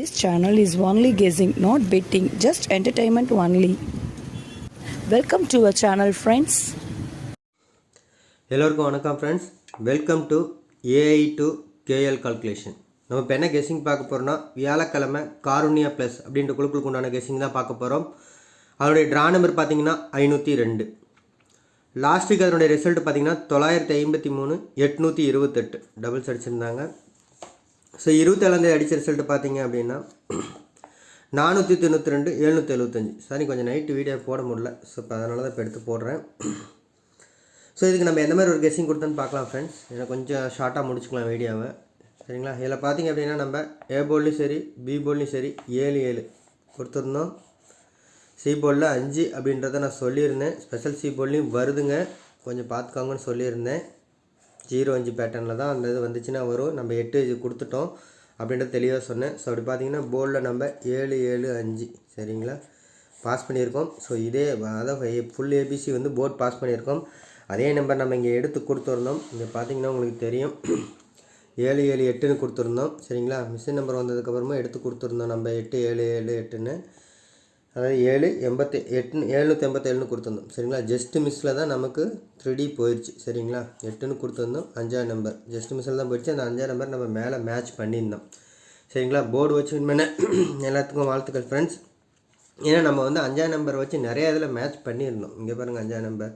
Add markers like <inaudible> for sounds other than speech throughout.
This channel is only guessing, not betting, just entertainment only. Welcome to our channel friends எல்லோருக்கும் வணக்கம் friends welcome to AI to KL calculation நம்ம இப்போ என்ன guessing பார்க்க போகிறோம்னா வியாழக்கிழமை காருண்யா ப்ளஸ் அப்படின்ற குழுக்களுக்கு உண்டான கெஸிங் தான் பார்க்க போகிறோம் அதனுடைய ட்ரா நம்பர் பார்த்தீங்கன்னா ஐநூற்றி ரெண்டு. லாஸ்ட் வீக் அதனுடைய ரிசல்ட் பார்த்தீங்கன்னா தொள்ளாயிரத்தி ஐம்பத்தி மூணு எட்நூற்றி இருபத்தெட்டு. டபுள்ஸ் அடிச்சிருந்தாங்க. ஸோ இருபத்தேழாந்தேதி அடித்த ரிசல்ட்டு பார்த்தீங்க அப்படின்னா நானூற்றி தொண்ணூற்றி ரெண்டு எழுநூற்றி எழுபத்தஞ்சு சாரி கொஞ்சம் நைட்டு வீடியோ போட முடில ஸோ இப்போ அதனால தான் இப்போ எடுத்து போடுறேன். ஸோ இதுக்கு நம்ம எந்த மாதிரி ஒரு கெஸ்ஸிங் கொடுத்தோன்னு பார்க்கலாம் ஃப்ரெண்ட்ஸ் இதை கொஞ்சம் ஷார்ட்டாக முடிச்சுக்கலாம் வீடியோவை சரிங்களா? இதில் பார்த்தீங்க அப்படின்னா நம்ம ஏ போல்லையும் சரி பி போல்லையும் சரி ஏழு ஏழு கொடுத்துருந்தோம். சி போலில் அஞ்சு அப்படின்றத நான் சொல்லியிருந்தேன். ஸ்பெஷல் சி போல்லையும் வருதுங்க. கொஞ்சம் பார்த்துக்கோங்கன்னு சொல்லியிருந்தேன். ஜீரோ அஞ்சு பேட்டர்னில் தான் அந்த இது வந்துச்சுன்னா வரும். நம்ம எட்டு இது கொடுத்துட்டோம் அப்படின்றத தெளிவாக சொன்னேன். ஸோ அப்படி பார்த்தீங்கன்னா போர்டில் நம்ம ஏழு ஏழு அஞ்சு. சரிங்களா? பாஸ் பண்ணியிருக்கோம். ஸோ இதே அதான் ஃபுல் ஏபிசி வந்து போர்ட் பாஸ் பண்ணியிருக்கோம். அதே நம்பர் நம்ம இங்கே எடுத்து கொடுத்துருந்தோம். இங்கே பார்த்தீங்கன்னா உங்களுக்கு தெரியும். ஏழு ஏழு எட்டுன்னு கொடுத்துருந்தோம். சரிங்களா? மிஷின் நம்பர் வந்ததுக்கப்புறமா எடுத்து கொடுத்துருந்தோம். நம்ம எட்டு ஏழு ஏழு எட்டுன்னு. அதாவது ஏழு எண்பத்தி எட்டு எழுநூற்றி எண்பத்தேழுன்னு கொடுத்துருந்தோம். சரிங்களா? ஜஸ்ட் மிஸ்ஸில் தான் நமக்கு த்ரீ டி போயிடுச்சு சரிங்களா? எட்டுன்னு கொடுத்துருந்தோம். அஞ்சாறு நம்பர் ஜஸ்ட் மிஸ்ஸில் தான் போயிடுச்சு அந்த அஞ்சாறு நம்பர் நம்ம மேலே மேட்ச் பண்ணியிருந்தோம். சரிங்களா? போர்டு வச்சு பண்ண எல்லாத்துக்கும் வாழ்த்துக்கள் ஃப்ரெண்ட்ஸ் ஏன்னா நம்ம வந்து அஞ்சாறு நம்பர் வச்சு நிறைய இதில் மேட்ச் பண்ணியிருந்தோம். இங்கே பாருங்கள் அஞ்சாறு நம்பர்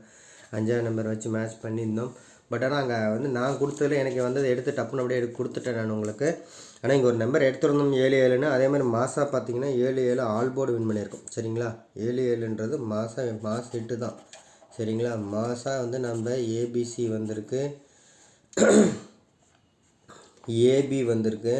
அஞ்சாறு நம்பர் வச்சு மேட்ச் பண்ணியிருந்தோம். பட் ஆனால் அங்கே வந்து நான் கொடுத்ததில் எனக்கு வந்ததை எடுத்து டப்புன்னு அப்படியே எடுத்து கொடுத்துட்டேன் நான் உங்களுக்கு. ஆனால் இங்கே ஒரு நம்பர் எடுத்துருந்தோம் ஏழு ஏழுன்னு. அதே மாதிரி மாசா பார்த்தீங்கன்னா ஏழு ஏழு ஆல் போர்டு வின் பண்ணியிருக்கோம். சரிங்களா? ஏழு ஏழுன்றது மாதம் மாஸ் எட்டு தான். சரிங்களா? மாதம் வந்து நம்ம ஏபிசி வந்திருக்கு. <clears throat> ஏபி வந்திருக்கு.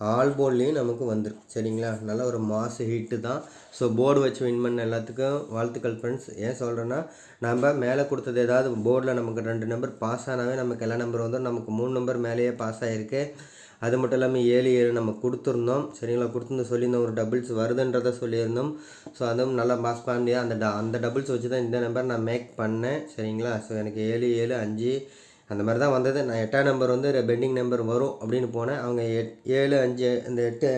ஆல் போர்ட்லேயும் நமக்கு வந்துடும் சரிங்களா? நல்ல ஒரு மாசு ஹிட்டு தான். ஸோ போர்டு வச்சு வின் பண்ண எல்லாத்துக்கும் வாழ்த்துக்கள் ஃப்ரெண்ட்ஸ் ஏன் சொல்கிறேன்னா நம்ம மேலே கொடுத்தது ஏதாவது போர்டில் நமக்கு ரெண்டு நம்பர் பாஸ் ஆனாவே நமக்கு எல்லா நம்பர் வந்துடும் நமக்கு மூணு நம்பர் மேலேயே பாஸ் ஆகிருக்கு அது மட்டும் இல்லாமல் ஏழு ஏழு நம்ம கொடுத்துருந்தோம். சரிங்களா? கொடுத்துருந்து சொல்லியிருந்தோம். ஒரு டபுள்ஸ் வருதுன்றதை சொல்லியிருந்தோம். ஸோ அதுவும் நல்லா பாஸ் பண்ணி அந்த ட அந்த டபுள்ஸ் வச்சு தான் இந்த நம்பர் நான் மேக் பண்ணேன். சரிங்களா? ஸோ எனக்கு ஏழு ஏழு அஞ்சு அந்த மாதிரி தான் வந்தது. நான் எட்டாம் நம்பர் வந்து பெண்டிங் நம்பர் வரும் அப்படின்னு போனேன். அவங்க எட் ஏழு அஞ்சு இந்த எட்டு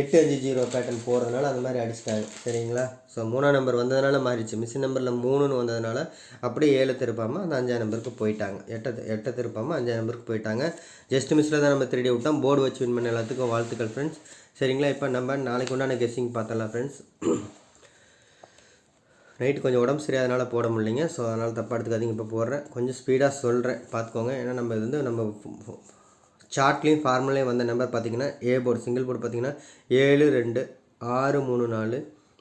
எட்டு அஞ்சு ஜீரோ பேட்டர்ன் போகிறதுனால அந்த மாதிரி அடிச்சிட்டாங்க. சரிங்களா? ஸோ மூணாம் நம்பர் வந்ததுனால மாறிடுச்சு. மிஷின் நம்பரில் மூணுன்னு வந்ததுனால அப்படியே ஏழு திருப்பாமல் அந்த அஞ்சாம் நம்பருக்கு போயிட்டாங்க. எட்டை எட்டை திருப்பாமல் அஞ்சாம் நம்பருக்கு போயிட்டாங்க. ஜஸ்ட் மிஸ்ஸில் தான் நம்ம திருடி விட்டோம். போர்டு வச்சு வின் பண்ண எல்லாத்துக்கும் வாழ்த்துக்கள் ஃப்ரெண்ட்ஸ் சரிங்களா? இப்போ நம்ம நாளைக்கு உண்டான கெஸ்ஸிங் பார்த்தலாம் ஃப்ரெண்ட்ஸ் நைட்டு கொஞ்சம் உடம்பு சரியாதனால போட முடியலைங்க. ஸோ அதனால் தப்பாக எடுத்துக்காதீங்க. இப்போ போடுறேன். கொஞ்சம் ஸ்பீடாக சொல்கிறேன் பார்த்துக்கோங்க ஏன்னா நம்ம இது வந்து நம்ம சார்ட்லேயும் ஃபார்முலையும் வந்த நம்பர் பார்த்தீங்கன்னா ஏ போர்டு சிங்கிள் போர்டு பார்த்தீங்கன்னா ஏழு ரெண்டு ஆறு மூணு நாலு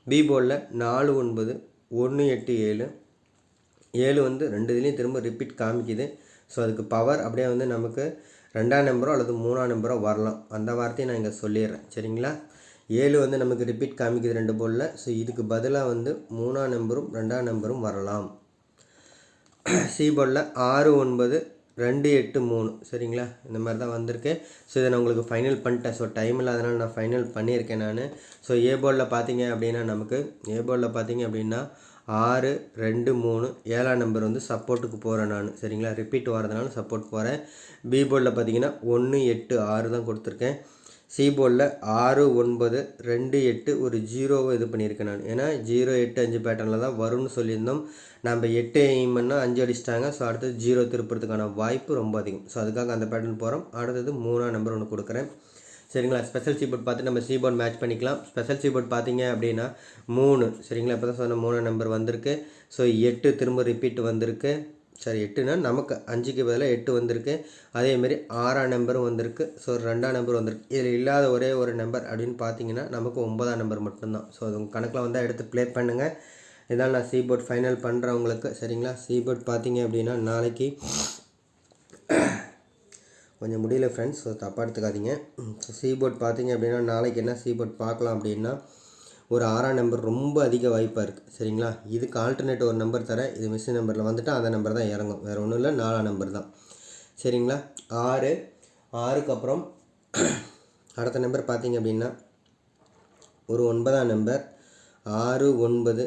பி போர்டில் நாலு ஒன்பது ஒன்று எட்டு ஏழு ஏழு வந்து ரெண்டு இதுலேயும் திரும்ப ரிப்பீட் காமிக்குது. ஸோ அதுக்கு பவர் அப்படியே வந்து நமக்கு ரெண்டாம் நம்பரோ அல்லது மூணாம் நம்பரோ வரலாம். அந்த வார்த்தையை நான் இங்கே சொல்லிடுறேன். சரிங்களா? ஏழு வந்து நமக்கு ரிப்பீட் காமிக்குது ரெண்டு போலில் ஸோ இதுக்கு பதிலாக வந்து மூணாம் நம்பரும் ரெண்டாம் நம்பரும் வரலாம். சி போலில் ஆறு ஒன்பது ரெண்டு எட்டு மூணு. சரிங்களா? இந்த மாதிரி தான் வந்திருக்கு. ஸோ இதை நான் உங்களுக்கு ஃபைனல் பண்ணிட்டேன். ஸோ டைம் இல்லாதனால நான் ஃபைனல் பண்ணியிருக்கேன் நான். ஸோ ஏ போர்டில் பார்த்தீங்க அப்படின்னா நமக்கு ஏ போர்டில் பார்த்தீங்க அப்படின்னா ஆறு ரெண்டு மூணு ஏழாம் நம்பர் வந்து சப்போர்ட்டுக்கு போகிறேன் நான். சரிங்களா? ரிப்பீட் வரதுனால சப்போர்ட் போகிறேன் பி போர்டில் பார்த்தீங்கன்னா ஒன்று எட்டு ஆறு தான் கொடுத்துருக்கேன். சீபோர்டில் ஆறு ஒன்பது ரெண்டு எட்டு ஒரு ஜீரோவை இது பண்ணியிருக்கேன் நான். ஏன்னா ஜீரோ எட்டு அஞ்சு பேட்டர்னில் தான் வரும்னு சொல்லியிருந்தோம். நம்ம எட்டு எய்ம் பண்ணால் அஞ்சு அடிச்சிட்டாங்க. ஸோ அடுத்தது ஜீரோ திருப்புறதுக்கான வாய்ப்பு ரொம்ப அதிகம். ஸோ அதுக்காக அந்த பேட்டர்ன் போகிறோம் அடுத்தது மூணாம் நம்பர் ஒன்று கொடுக்குறேன். சரிங்களா? ஸ்பெஷல் சீபோர்ட் பார்த்து நம்ம சீபோர்ட் மேட்ச் பண்ணிக்கலாம். ஸ்பெஷல் சீபோர்ட் பார்த்தீங்க அப்படின்னா மூணு. சரிங்களா? இப்போ தான் சொன்ன மூணு நம்பர் வந்திருக்கு. ஸோ எட்டு திரும்ப ரிப்பீட் வந்திருக்கு. சரி எட்டுனா நமக்கு அஞ்சுக்கு பதிலாக எட்டு வந்திருக்கு. அதேமாரி ஆறாம் நம்பரும் வந்திருக்கு. ஸோ ரெண்டாம் நம்பர் வந்திருக்கு. இதில் இல்லாத ஒரே ஒரு நம்பர் அப்படின்னு பார்த்தீங்கன்னா நமக்கு ஒன்பதாம் நம்பர் மட்டும்தான். ஸோ அது உங்கள் கணக்கில் வந்தால் எடுத்து ப்ளே பண்ணுங்கள் இதான் நான் சீபோர்ட் ஃபைனல் பண்ணுறவங்களுக்கு சரிங்களா? சீபோர்ட் பார்த்தீங்க அப்படின்னா நாளைக்கு கொஞ்சம் முடியல ஃப்ரெண்ட்ஸ் ஸோ தப்பாக எடுத்துக்காதீங்க. ஸோ சீபோர்ட் பார்த்தீங்க அப்படின்னா நாளைக்கு என்ன சீபோர்ட் பார்க்கலாம் அப்படின்னா ஒரு ஆறாம் நம்பர் ரொம்ப அதிக வாய்ப்பாக இருக்குது சரிங்களா? இதுக்கு ஆல்டர்னேட் ஒரு நம்பர் தரேன் இது மிஸ் நம்பரில் வந்துட்டால் அந்த நம்பர் தான் இறங்கும். வேறு ஒன்றும் இல்லை நாலாம் நம்பர் தான். சரிங்களா? ஆறு ஆறுக்கு அப்புறம் <clears throat> அடுத்த நம்பர் பார்த்தீங்க அப்படின்னா ஒரு ஒன்பதாம் நம்பர் ஆறு ஒன்பது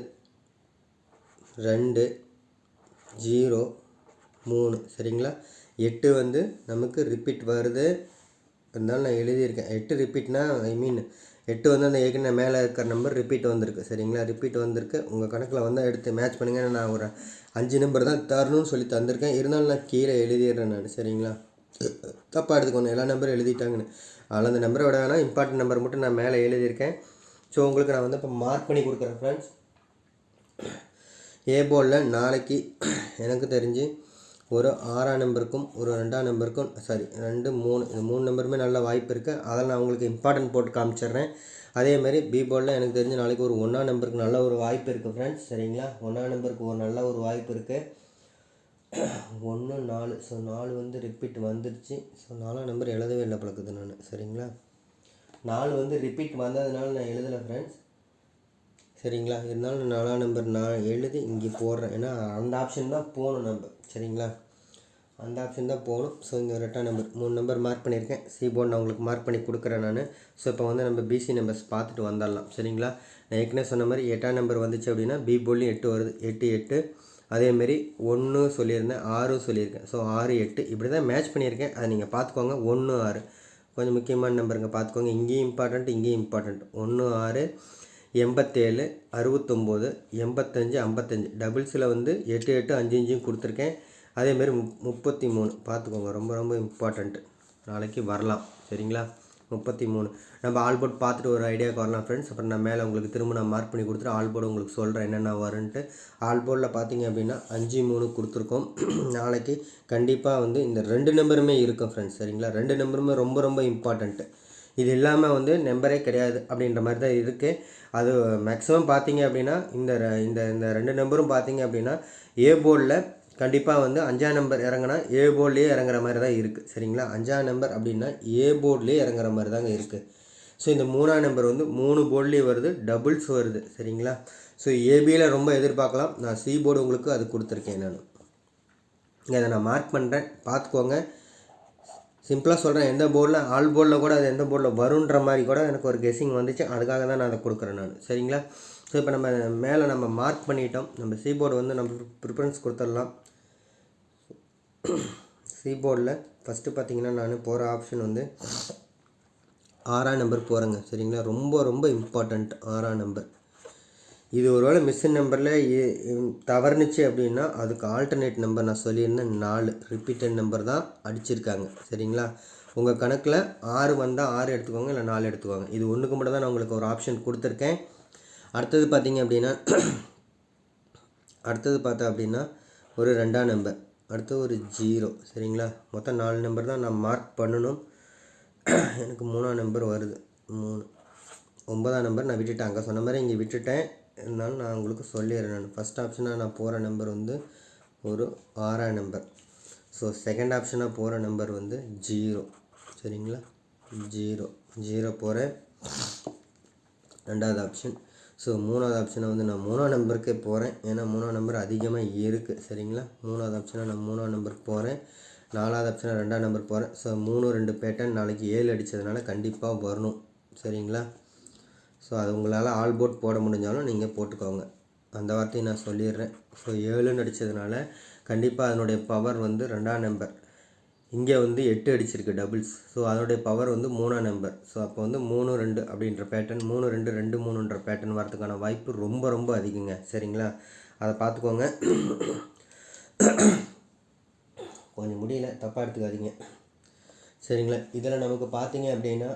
ரெண்டு ஜீரோ மூணு. சரிங்களா? எட்டு வந்து நமக்கு ரிப்பீட் வருது. இருந்தாலும் நான் எழுதியிருக்கேன். எட்டு ரிப்பீட்னா ஐ மீன் எட்டு வந்து அந்த ஏற்கனவே மேலே இருக்கிற நம்பர் ரிப்பீட் வந்திருக்கு. சரிங்களா? ரிப்பீட் வந்திருக்கு. உங்கள் கணக்கில் வந்து எடுத்து மேட்ச் பண்ணுங்கள் நான் ஒரு அஞ்சு நம்பர் தான் தரணும்னு சொல்லி தந்திருக்கேன். இருந்தாலும் நான் கீழே எழுதிடுறேன் நான். சரிங்களா? தப்பாக எடுத்துக்கணும் எல்லா நம்பரும் எழுதிட்டாங்கன்னு. அதில் அந்த நம்பரை விட வேணால் இம்பார்ட்டன்ட் நம்பர் மட்டும் நான் மேலே எழுதியிருக்கேன். ஸோ உங்களுக்கு நான் வந்து இப்போ மார்க் பண்ணி கொடுக்குறேன் ஃப்ரெண்ட்ஸ் ஏ போர்டில் நாளைக்கு எனக்கு தெரிஞ்சு ஒரு ஆறாம் நம்பருக்கும் ஒரு ரெண்டாம் நம்பருக்கும் சாரி ரெண்டு மூணு இந்த மூணு நம்பருமே நல்ல வாய்ப்பு இருக்குது அதில் நான் உங்களுக்கு இம்பார்ட்டன்ட் போட்டு காமிச்சிடுறேன். அதேமாதிரி பி போர்டில் எனக்கு தெரிஞ்ச நாளைக்கு ஒரு ஒன்றாம் நம்பருக்கு நல்ல ஒரு வாய்ப்பு இருக்குது ஃப்ரெண்ட்ஸ் சரிங்களா? ஒன்றாம் நம்பருக்கு ஒரு நல்ல ஒரு வாய்ப்பு இருக்குது ஒன்று நாலு ஸோ நாலு வந்து ரிப்பீட் வந்துருச்சு. ஸோ நாலாம் நம்பர் எழுதவே இல்லை பழக்குது நான். சரிங்களா? நாலு வந்து ரிப்பீட் வந்ததுனால நான் எழுதலை ஃப்ரெண்ட்ஸ் சரிங்களா? இருந்தாலும் நாலாம் நம்பர் நான் எழுதி இங்கே போடுறேன். ஏன்னா அந்த ஆப்ஷன் தான் போகணும் நம்ம. சரிங்களா? அந்த ஆப்ஷன் தான் போகணும். ஸோ இந்த ஒரு எட்டாம் நம்பர் மூணு நம்பர் மார்க் பண்ணியிருக்கேன். சி போர்டு நான் உங்களுக்கு மார்க் பண்ணி கொடுக்குறேன் நான். ஸோ இப்போ வந்து நம்ம பிசி நம்பர்ஸ் பார்த்துட்டு வந்துடலாம். சரிங்களா? நான் ஏற்கனவே சொன்ன மாதிரி எட்டாம் நம்பர் வந்துச்சு அப்படின்னா பி போர்ட்லேயும் எட்டு வருது. எட்டு எட்டு. அதேமாரி ஒன்று சொல்லியிருந்தேன் ஆறும் சொல்லியிருக்கேன். ஸோ ஆறு எட்டு. இப்படி தான் மேட்ச் பண்ணியிருக்கேன். அதை நீங்கள் பார்த்துக்கோங்க. ஒன்று ஆறு. கொஞ்சம் முக்கியமான நம்பருங்க பார்த்துக்கோங்க. இங்கேயும் இம்பார்ட்டண்ட் இங்கேயும் இம்பார்ட்டண்ட் ஒன்று ஆறு எண்பத்தேழு அறுபத்தொம்போது எண்பத்தஞ்சு ஐம்பத்தஞ்சு. டபுள்ஸில் வந்து எட்டு எட்டு அஞ்சு அஞ்சும் கொடுத்துருக்கேன். அதேமாரி முப் முப்பத்தி மூணு பார்த்துக்கோங்க ரொம்ப ரொம்ப இம்பார்ட்டண்ட்டு நாளைக்கு வரலாம். சரிங்களா? முப்பத்தி மூணு நம்ம ஆல்போர்ட் பார்த்துட்டு ஒரு ஐடியாவுக்கு வரலாம் ஃப்ரெண்ட்ஸ் அப்புறம் நான் மேலே உங்களுக்கு திரும்ப நான் மார்க் பண்ணி கொடுத்துட்டு ஆல்போர்டு உங்களுக்கு சொல்கிறேன் என்னென்ன வரும்ன்ட்டு ஆல்போர்டில் பார்த்தீங்க அப்படின்னா அஞ்சு மூணு கொடுத்துருக்கோம். <clears throat> நாளைக்கு கண்டிப்பாக வந்து இந்த ரெண்டு நம்பருமே இருக்கும் ஃப்ரெண்ட்ஸ் சரிங்களா? ரெண்டு நம்பருமே ரொம்ப ரொம்ப இம்பார்ட்டண்ட்டு இது இல்லாமல் வந்து நம்பரே கிடையாது அப்படின்ற மாதிரி தான் இருக்குது அது மேக்ஸிமம் பார்த்தீங்க அப்படின்னா இந்த இந்த இந்த ரெண்டு நம்பரும் பார்த்தீங்க அப்படின்னா ஏ போர்டில் கண்டிப்பாக வந்து அஞ்சாம் நம்பர் இறங்குனா ஏ போர்ட்லேயே இறங்குற மாதிரி தான் இருக்குது சரிங்களா? அஞ்சாம் நம்பர் அப்படின்னா ஏ போர்ட்லேயே இறங்குற மாதிரி தாங்க இருக்குது ஸோ இந்த மூணாம் நம்பர் வந்து மூணு போர்ட்லேயே வருது டபுள்ஸ் வருது. சரிங்களா? ஸோ ஏபியில் ரொம்ப எதிர்பார்க்கலாம். நான் சி போர்டு உங்களுக்கு அது கொடுத்துருக்கேன் நான். இங்கே அதை நான் மார்க் பண்ணுறேன் பார்த்துக்கோங்க. சிம்பிளாக சொல்கிறேன் எந்த போர்டில் ஆல் போர்டில் கூட அது எந்த போர்டில் வருன்ற மாதிரி கூட எனக்கு ஒரு கெஸ்ஸிங் வந்துச்சு. அதுக்காக தான் நான் அதை கொடுக்குறேன் நான். சரிங்களா? ஸோ இப்போ நம்ம மேலே நம்ம மார்க் பண்ணிட்டோம். நம்ம சி போர்டு வந்து நம்ம ப்ரிஃபரன்ஸ் கொடுத்துடலாம். சீபோர்டில் ஃபஸ்ட்டு பார்த்தீங்கன்னா நான் போகிற ஆப்ஷன் வந்து ஆறாம் நம்பர் போகிறேங்க சரிங்களா? ரொம்ப ரொம்ப இம்பார்ட்டண்ட் ஆறாம் நம்பர் இது ஒருவேளை மிஸ்ஸின் நம்பரில் தவறுனுச்சு அப்படின்னா அதுக்கு ஆல்டர்னேட் நம்பர் நான் சொல்லியிருந்தேன் நாலு. ரிப்பீட்டட் நம்பர் தான் அடிச்சிருக்காங்க சரிங்களா? உங்கள் கணக்கில் ஆறு வந்தால் ஆறு எடுத்துக்கோங்க இல்லை நாலு எடுத்துக்கோங்க. இது ஒன்றுக்கு மட்டும் தான் நான் உங்களுக்கு ஒரு ஆப்ஷன் கொடுத்துருக்கேன். அடுத்தது பார்த்தீங்க அப்படின்னா அடுத்தது பார்த்தா அப்படின்னா ஒரு ரெண்டாம் நம்பர் அடுத்து ஒரு ஜீரோ சரிங்களா? மொத்தம் நாலு நம்பர் தான் நான் மார்க் பண்ணணும். எனக்கு மூணாம் நம்பர் வருது. மூணு. ஒன்பதாம் நம்பர் நான் விட்டுட்டேன். அங்கே சொன்ன மாதிரி இங்கே விட்டுட்டேன். இருந்தாலும் நான் உங்களுக்கு சொல்லிடுறேன் நான். ஃபஸ்ட் ஆப்ஷனாக நான் போகிற நம்பர் வந்து ஒரு ஆறாம் நம்பர் ஸோ செகண்ட் ஆப்ஷனாக போகிற நம்பர் வந்து ஜீரோ சரிங்களா? ஜீரோ ஜீரோ போகிற ரெண்டாவது ஆப்ஷன் ஸோ மூணாவது ஆப்ஷனை வந்து நான் மூணாம் நம்பருக்கே போகிறேன் ஏன்னா மூணாம் நம்பர் அதிகமாக இருக்குது சரிங்களா? மூணாவது ஆப்ஷனாக நான் மூணாம் நம்பருக்கு போகிறேன் நாலாவது ஆப்ஷனாக ரெண்டாம் நம்பர் போகிறேன் ஸோ மூணு ரெண்டு பேட்டன் நாளைக்கு ஏழு அடித்ததுனால கண்டிப்பாக வரணும். சரிங்களா? ஸோ அது உங்களால் ஆல் போட் போட முடிஞ்சாலும் நீங்கள் போட்டுக்கோங்க. அந்த வார்த்தையை நான் சொல்லிடுறேன். ஸோ ஏழுன்னு அடித்ததுனால கண்டிப்பாக அதனுடைய பவர் வந்து ரெண்டாம் நம்பர் இங்கே வந்து எட்டு அடிச்சிருக்கு டபுள்ஸ் ஸோ அதோடைய பவர் வந்து மூணாம் நம்பர் ஸோ அப்போ வந்து மூணு ரெண்டு அப்படின்ற பேட்டர்ன் மூணு ரெண்டு ரெண்டு மூணுன்ற பேட்டர்ன் வரதுக்கான வாய்ப்பு ரொம்ப ரொம்ப அதிகங்க. சரிங்களா? அதை பார்த்துக்கோங்க. கொஞ்சம் முடியல தப்பாக எடுத்துக்காதீங்க. சரிங்களா? இதில் நமக்கு பார்த்தீங்க அப்படின்னா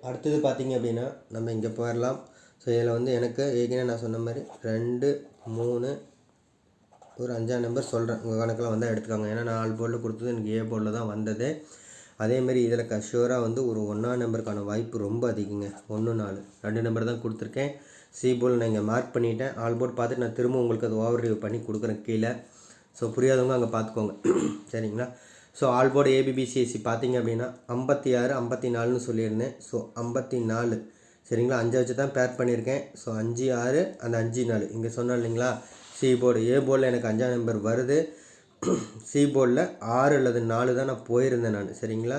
அடுத்தது பார்த்தீங்க அப்படின்னா நம்ம இங்கே போயிடலாம். ஸோ இதில் வந்து எனக்கு ஏற்கனவே நான் சொன்ன மாதிரி ரெண்டு மூணு ஒரு அஞ்சாம் நம்பர் சொல்கிறேன் உங்கள் கணக்கில் வந்தால் எடுத்துக்கோங்க. ஏன்னா நான் போர்டில் கொடுத்தது எனக்கு ஏ போர்டில் தான் வந்தது. அதேமாரி இதில் கஷூராக வந்து ஒரு ஒன்றாம் நம்பருக்கான வாய்ப்பு ரொம்ப அதிகங்க. ஒன்று நாலு. ரெண்டு நம்பர் தான் கொடுத்துருக்கேன். சி போல் நான் இங்கே மார்க் பண்ணிட்டேன். ஆல் போர்ட் பார்த்துட்டு நான் திரும்ப உங்களுக்கு அது ஓவர் ரிவ்யூ பண்ணி கொடுக்குறேன் கீழே. ஸோ புரியாதவங்க அங்கே பார்த்துக்கோங்க. <clears throat> சரிங்களா? ஸோ ஆல் போர்டு ஏபிபிசிஎஸ்சி பார்த்தீங்க அப்படின்னா ஐம்பத்தி ஆறு ஐம்பத்தி நாலுன்னு சொல்லியிருந்தேன். ஸோ ஐம்பத்தி நாலு. சரிங்களா? அஞ்சை வச்சு தான் பேர் பண்ணியிருக்கேன். ஸோ அஞ்சு ஆறு அந்த அஞ்சு நாலு. இங்கே சொன்னோம் இல்லைங்களா? சி போர்டு ஏ போர்டில் எனக்கு அஞ்சாம் நம்பர் வருது. சி போர்டில் ஆறு அல்லது நாலு தான் நான் போயிருந்தேன் நான். சரிங்களா?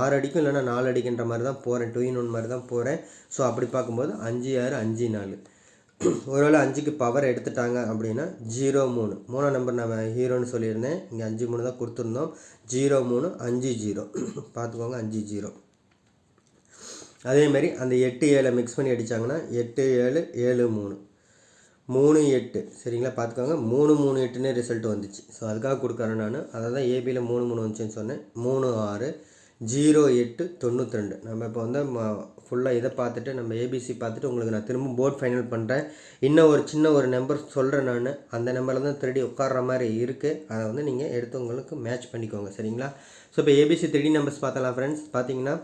ஆறு அடிக்கும் இல்லைனா நாலு அடிக்கின்ற மாதிரி தான் போகிறேன் டூ இன் ஒன் மாதிரி தான் போகிறேன் ஸோ அப்படி பார்க்கும்போது அஞ்சு ஆறு அஞ்சு நாலு. ஒருவேளை அஞ்சுக்கு பவர் எடுத்துட்டாங்க அப்படின்னா ஜீரோ மூணு. மூணாம் நம்பர் நம்ம ஹீரோன்னு சொல்லியிருந்தேன். இங்கே அஞ்சு மூணு தான் கொடுத்துருந்தோம். ஜீரோ மூணு அஞ்சு ஜீரோ பார்த்துக்கோங்க அஞ்சு ஜீரோ அதேமாரி அந்த எட்டு ஏழை மிக்ஸ் பண்ணி அடித்தாங்கன்னா எட்டு ஏழு ஏழு மூணு. மூணு எட்டு. சரிங்களா? பார்த்துக்கோங்க. மூணு மூணு எட்டுன்னு ரிசல்ட் வந்துச்சு. ஸோ அதுக்காக கொடுக்குறேன் நான். அதை தான் ஏபியில் மூணு மூணு வந்துச்சுன்னு சொன்னேன். மூணு ஆறு ஜீரோ எட்டு தொண்ணூற்றி ரெண்டு நம்ம இப்போ வந்து ஃபுல்லாக இதை பார்த்துட்டு நம்ம ஏபிசி பார்த்துட்டு உங்களுக்கு நான் திரும்ப போர்ட் ஃபைனல் பண்ணுறேன் இன்னும் ஒரு சின்ன ஒரு நம்பர் சொல்கிறேன் நான். அந்த நம்பரில் தான் திருடி உட்கார்ற மாதிரி இருக்குது அதை வந்து நீங்கள் எடுத்து உங்களுக்கு மேட்ச் பண்ணிக்கோங்க. சரிங்களா? ஸோ இப்போ ஏபிசி த்ரீ நம்பர்ஸ் பார்த்தலாம் ஃப்ரெண்ட்ஸ் பார்த்தீங்கன்னா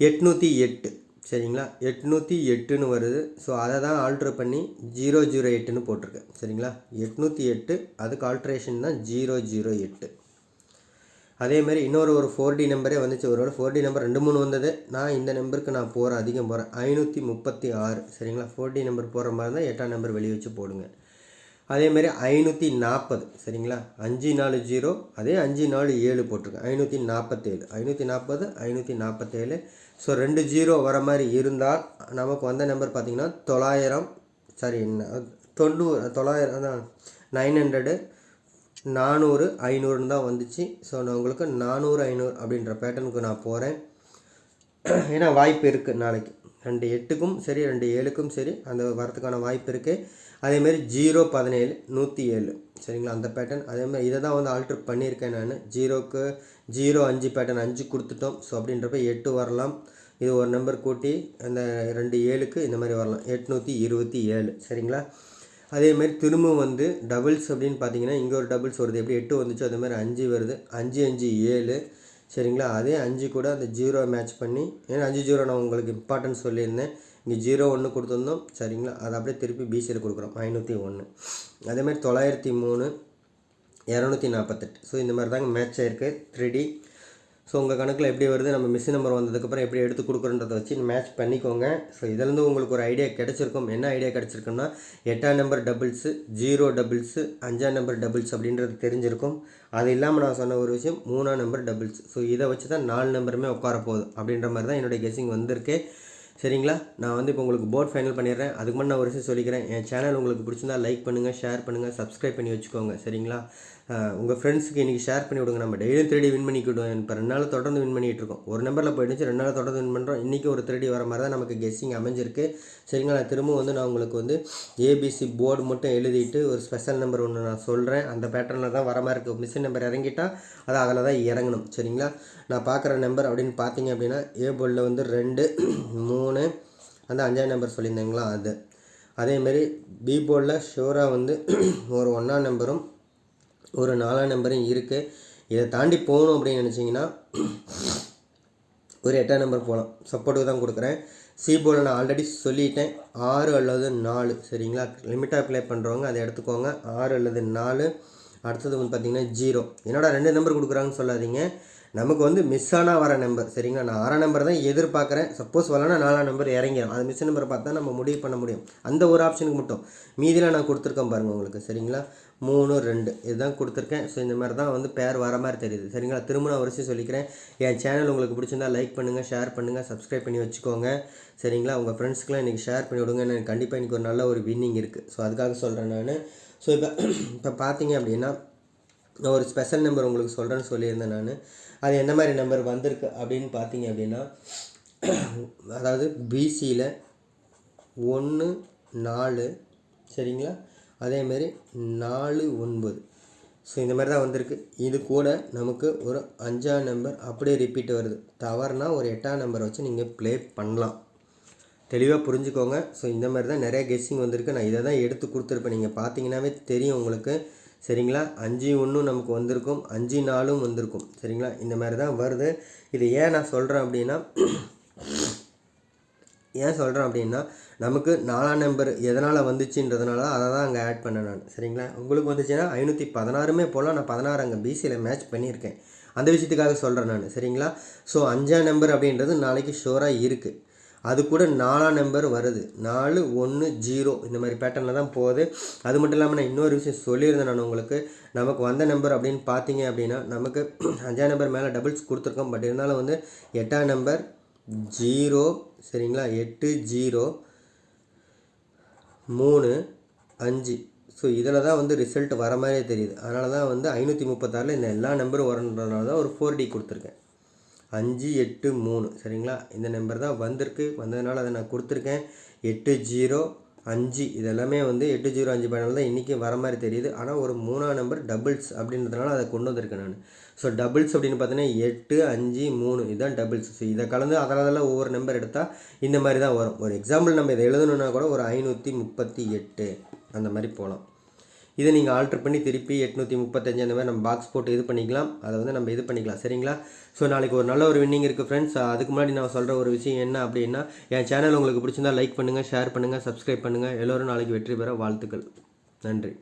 எட்நூற்றி எட்டு. சரிங்களா? எட்நூற்றி எட்டுன்னு வருது. ஸோ அதை தான் ஆல்ட்ரு பண்ணி ஜீரோ ஜீரோ எட்டுன்னு போட்டிருக்கேன் சரிங்களா? எட்நூற்றி எட்டு அதுக்கு ஆல்ட்ரேஷன் தான் ஜீரோ ஜீரோ எட்டு அதேமாதிரி இன்னொரு ஒரு ஃபோர் டி நம்பரே வந்துச்சு. ஒரு ஃபோர் டி நம்பர் ரெண்டு மூணு வந்தது. நான் இந்த நம்பருக்கு நான் போகிறேன் அதிகம் போகிறேன் ஐநூற்றி முப்பத்தி ஆறு. சரிங்களா? ஃபோர் டி நம்பர் போகிற மாதிரி இருந்தால் எட்டாம் நம்பர் வெளியே வச்சு போடுங்க. அதேமாரி ஐநூற்றி நாற்பது. சரிங்களா? அஞ்சு நாலு ஜீரோ அதே அஞ்சு நாலு ஏழு போட்டிருக்கேன் ஐநூற்றி நாற்பத்தேழு. ஐநூற்றி நாற்பது ஐநூற்றி நாற்பத்தேழு ஸோ ரெண்டு ஜீரோ வர மாதிரி இருந்தால் நமக்கு வந்த நம்பர் பார்த்திங்கன்னா தொள்ளாயிரம் சாரி தொண்ணூறு தொள்ளாயிரம் அதான் நைன் ஹண்ட்ரடு நானூறு ஐநூறுன்னு தான் வந்துச்சு. ஸோ நான் உங்களுக்கு நானூறு ஐநூறு அப்படின்ற பேட்டர்னுக்கு நான் போகிறேன் <clears throat> ஏன்னா வாய்ப்பு இருக்குது நாளைக்கு. ரெண்டு எட்டுக்கும் சரி ரெண்டு ஏழுக்கும் சரி அந்த வரத்துக்கான வாய்ப்பு இருக்குது அதேமாரி ஜீரோ பதினேழு நூற்றி ஏழு சரிங்களா? அந்த பேட்டர்ன் அதேமாதிரி இதை தான் வந்து ஆல்ட்ரு பண்ணியிருக்கேன் நான். ஜீரோக்கு ஜீரோ அஞ்சு பேட்டர்ன் அஞ்சு கொடுத்துட்டோம். ஸோ அப்படின்றப்ப எட்டு வரலாம். இது ஒரு நம்பர் கூட்டி அந்த ரெண்டு ஏழுக்கு இந்த மாதிரி வரலாம். எட்நூற்றி இருபத்தி ஏழு. சரிங்களா? அதேமாரி திரும்ப வந்து டபுள்ஸ் அப்படின்னு பார்த்தீங்கன்னா இங்கே ஒரு டபுள்ஸ் வருது. எப்படி எட்டு வந்துச்சோ அதே மாதிரி அஞ்சு வருது. அஞ்சு அஞ்சு ஏழு. சரிங்களா? அதே அஞ்சு கூட அந்த ஜீரோ மேட்ச் பண்ணி ஏன்னா அஞ்சு ஜீரோ நான் உங்களுக்கு இம்பார்ட்டன்ஸ் சொல்லியிருந்தேன். இங்கே ஜீரோ ஒன்று கொடுத்துருந்தோம். சரிங்களா? அதை அப்படியே திருப்பி பிசியில் கொடுக்குறோம். ஐநூற்றி ஒன்று. அதேமாதிரி தொள்ளாயிரத்தி மூணு இரநூத்தி நாற்பத்தெட்டு. ஸோ இந்த மாதிரி தாங்க மேட்ச் ஆயிருக்கு. த்ரீ டி ஸோ உங்கள் கணக்கில் எப்படி வருது? நம்ம மிஸ் நம்பர் வந்ததுக்கப்புறம் எப்படி எடுத்து கொடுக்குறன்றதை வச்சு மேட்ச் பண்ணிக்கோங்க. ஸோ இதுலேருந்து உங்களுக்கு ஒரு ஐடியா கிடச்சிருக்கும். என்ன ஐடியா கிடச்சிருக்குன்னா எட்டாம் நம்பர் டபுள்ஸு ஜீரோ டபுள்ஸு அஞ்சாம் நம்பர் டபுள்ஸ் அப்படின்றது தெரிஞ்சிருக்கும். அது இல்லாமல் நான் சொன்ன ஒரு விஷயம் மூணாம் நம்பர் டபுள்ஸ் ஸோ இதை வச்சு தான் நாலு நம்பருமே உட்கார போகுது அப்படின்ற மாதிரி தான் என்னுடைய கெஸிங் வந்திருக்கு. சரிங்களா? நான் வந்து இப்போ உங்களுக்கு போர்ட் ஃபைனல் பண்ணிடுறேன். அதுக்கு முன்னாடி நான் ஒரு விஷயம் சொல்லிக்கிறேன். என் சேனல் உங்களுக்கு பிடிச்சிருந்தா லைக் பண்ணுங்கள் ஷேர் பண்ணுங்கள் சப்ஸ்கிரைப் பண்ணி வச்சுக்கோங்க. சரிங்களா? உங்கள் ஃப்ரெண்ட்ஸுக்கு இன்றைக்கி ஷேர் பண்ணி விடுங்க. நம்ம டெய்லியும் த்ரீடி வின் பண்ணிக்கிட்டோம். இப்போ ரெண்டு நாள் தொடர்ந்து வின் பண்ணிகிட்டு இருக்கோம். ஒரு நம்பரில் போயிடுச்சு ரெண்டு நாள் தொடர்ந்து வின் பண்ணுறோம் இன்றைக்கி ஒரு த்ரீடி வர மாதிரி தான் நமக்கு கெஸ்ஸிங் அமைஞ்சிருக்கு. சரிங்களா? நான் திரும்பவும் வந்து நான் உங்களுக்கு வந்து ஏபிசி போர்டு மட்டும் எழுதிட்டு ஒரு ஸ்பெஷல் நம்பர் ஒன்று நான் சொல்கிறேன் அந்த பேட்டர்னில் தான் வர மாதிரி இருக்குது மிஷின் நம்பர் இறங்கிட்டா அது அதில் தான் இறங்கணும். சரிங்களா? நான் பார்க்குற நம்பர் அப்படின்னு பார்த்தீங்க அப்படின்னா ஏ போர்டில் வந்து ரெண்டு <clears throat> மூணு அந்த அஞ்சாம் நம்பர் சொல்லியிருந்தீங்களா? அது. அதேமாரி பி போர்டில் ஷோராக வந்து <clears throat> ஒரு ஒன்றாம் நம்பரும் ஒரு நாலாம் நம்பரும் இருக்குது இதை தாண்டி போகணும் அப்படின்னு நினச்சிங்கன்னா ஒரு எட்டாம் நம்பர் போகலாம் சப்போர்ட்டுக்கு தான் கொடுக்குறேன். சி போர்டில் நான் ஆல்ரெடி சொல்லிட்டேன். ஆறு அல்லது நாலு. சரிங்களா? லிமிட்டாக ப்ளே பண்ணுறவங்க அதை எடுத்துக்கோங்க. ஆறு அல்லது நாலு. அடுத்தது வந்து பார்த்திங்கன்னா ஜீரோ என்னடா ரெண்டு நம்பர் கொடுக்குறாங்கன்னு சொல்லாதீங்க. நமக்கு வந்து மிஸ் ஆனால் வர நம்பர் சரிங்களா? நான் ஆறாம் நம்பர் தான் எதிர்பார்க்குறேன். சப்போஸ் வரலன்னா நாலாம் நம்பர் இறங்கிடும் அது மிஸ் நம்பரை பார்த்தா நம்ம முடிவு பண்ண முடியும். அந்த ஒரு ஆப்ஷனுக்கு மட்டும். மீதியில் நான் கொடுத்துருக்கேன் பாருங்கள் உங்களுக்கு. சரிங்களா? மூணு ரெண்டு. இதுதான் கொடுத்துருக்கேன். ஸோ இந்த மாதிரி தான் வந்து பேர் வர மாதிரி தெரியுது. சரிங்களா? திரும்ப நான் ஒரு சொல்லிக்கிறேன். என் சேனல் உங்களுக்கு பிடிச்சிருந்தா லைக் பண்ணுங்கள் ஷேர் பண்ணுங்கள் சப்ஸ்கிரைப் பண்ணி வச்சுக்கோங்க. சரிங்களா? உங்கள் ஃப்ரெண்ட்ஸ்க்குலாம் இன்றைக்கி ஷேர் பண்ணி விடுங்க. எனக்கு கண்டிப்பாக இன்றைக்கி ஒரு நல்ல ஒரு வின்னிங் இருக்குது ஸோ அதுக்காக சொல்கிறேன் நான். ஸோ இப்போ இப்போ பார்த்தீங்க அப்படின்னா நான் ஒரு ஸ்பெஷல் நம்பர் உங்களுக்கு சொல்கிறேன்னு சொல்லியிருந்தேன் நான். அது எந்த மாதிரி நம்பர் வந்திருக்கு அப்படின்னு பார்த்தீங்க அப்படின்னா அதாவது பிசியில் ஒன்று நாலு சரிங்களா? அதேமாரி நாலு ஒன்பது. ஸோ இந்த மாதிரி தான் வந்திருக்கு. இது கூட நமக்கு ஒரு அஞ்சாம் நம்பர் அப்படியே ரிப்பீட் வருது. தவறுனா ஒரு எட்டாம் நம்பரை வச்சு நீங்கள் ப்ளே பண்ணலாம். தெளிவாக புரிஞ்சுக்கோங்க. ஸோ இந்த மாதிரி தான் நிறைய கெஸ்ஸிங் வந்திருக்கு. நான் இதை தான் எடுத்து கொடுத்துருப்பேன். நீங்கள் பார்த்தீங்கன்னாவே தெரியும் உங்களுக்கு. சரிங்களா? அஞ்சு ஒன்றும் நமக்கு வந்திருக்கும். அஞ்சு நாலும் வந்திருக்கும். சரிங்களா? இந்த மாதிரி தான் வருது. இது ஏன் நான் சொல்கிறேன் அப்படின்னா ஏன் சொல்கிறேன் அப்படின்னா நமக்கு நாலாம் நம்பர் எதனால் வந்துச்சுன்றதுனால அதை தான் அங்கே ஆட் பண்ணேன் நான். சரிங்களா? உங்களுக்கு வந்துச்சுன்னா ஐநூற்றி பதினாறுமே போகலாம் நான் பதினாறு அங்கே பிசியில் மேட்ச் பண்ணியிருக்கேன். அந்த விஷயத்துக்காக சொல்கிறேன் நான். சரிங்களா? ஸோ அஞ்சாம் நம்பர் அப்படின்றது நாளைக்கு ஷோராக இருக்குது அது கூட நாலாம் நம்பர் வருது. நாலு ஒன்று ஜீரோ இந்த மாதிரி பேட்டர்னில் தான் போகுது. அது மட்டும் இல்லாமல் நான் இன்னொரு விஷயம் சொல்லியிருந்தேன் நான் உங்களுக்கு. நமக்கு வந்த நம்பர் அப்படின்னு பார்த்தீங்க அப்படின்னா நமக்கு <clears throat> அஞ்சாம் நம்பர் மேலே டபுள்ஸ் கொடுத்துருக்கோம். பட் இருந்தாலும் வந்து எட்டாம் நம்பர் ஜீரோ சரிங்களா? எட்டு ஜீரோ மூணு அஞ்சு. ஸோ இதில் தான் வந்து ரிசல்ட் வர மாதிரியே தெரியுது. அதனால தான் வந்து ஐநூற்றி முப்பத்தாறில் இந்த எல்லா நம்பரும் வரன்றதுனால தான் ஒரு ஃபோர் டி கொடுத்துருக்கேன். அஞ்சு எட்டு மூணு. சரிங்களா? இந்த நம்பர் தான் வந்திருக்கு. வந்ததுனால அதை நான் கொடுத்துருக்கேன். எட்டு ஜீரோ அஞ்சு. இதெல்லாமே வந்து எட்டு ஜீரோ அஞ்சு பேனல் தான் இன்றைக்கும் வர மாதிரி தெரியுது. ஆனால் ஒரு மூணாம் நம்பர் டபுள்ஸ் அப்படின்றதுனால அதை கொண்டு வந்திருக்கேன் நான். ஸோ டபுள்ஸ் அப்படின்னு பார்த்தீங்கன்னா எட்டு அஞ்சு மூணு. இதுதான் டபுள்ஸ் ஸோ இதை கலந்து அதில் ஒவ்வொரு நம்பர் எடுத்தால் இந்த மாதிரி தான் வரும். ஒரு எக்ஸாம்பிள் நம்ம இதை எழுதணுன்னா கூட ஒரு ஐநூற்றி முப்பத்தி எட்டு. அந்த மாதிரி போகலாம் இதை நீங்கள் ஆல்ட்ரு பண்ணி திருப்பி எட்நூற்றி முப்பத்தஞ்சு அந்த மாதிரி நம்ம பாக்ஸ் போட்டு இது பண்ணிக்கலாம். அதை வந்து நம்ம இது பண்ணிக்கலாம். சரிங்களா? ஸோ நாளைக்கு ஒரு நல்ல ஒரு வின்னிங் இருக்குது ஃப்ரெண்ட்ஸ் அதுக்கு முன்னாடி நான் சொல்கிற ஒரு விஷயம் என்ன அப்படின்னா என் சேனல் உங்களுக்கு பிடிச்சிருந்தா லைக் பண்ணுங்கள் ஷேர் பண்ணுங்கள் சப்ஸ்கிரைப் பண்ணுங்கள் எல்லோரும் நாளைக்கு வெற்றி பெற வாழ்த்துக்கள். நன்றி.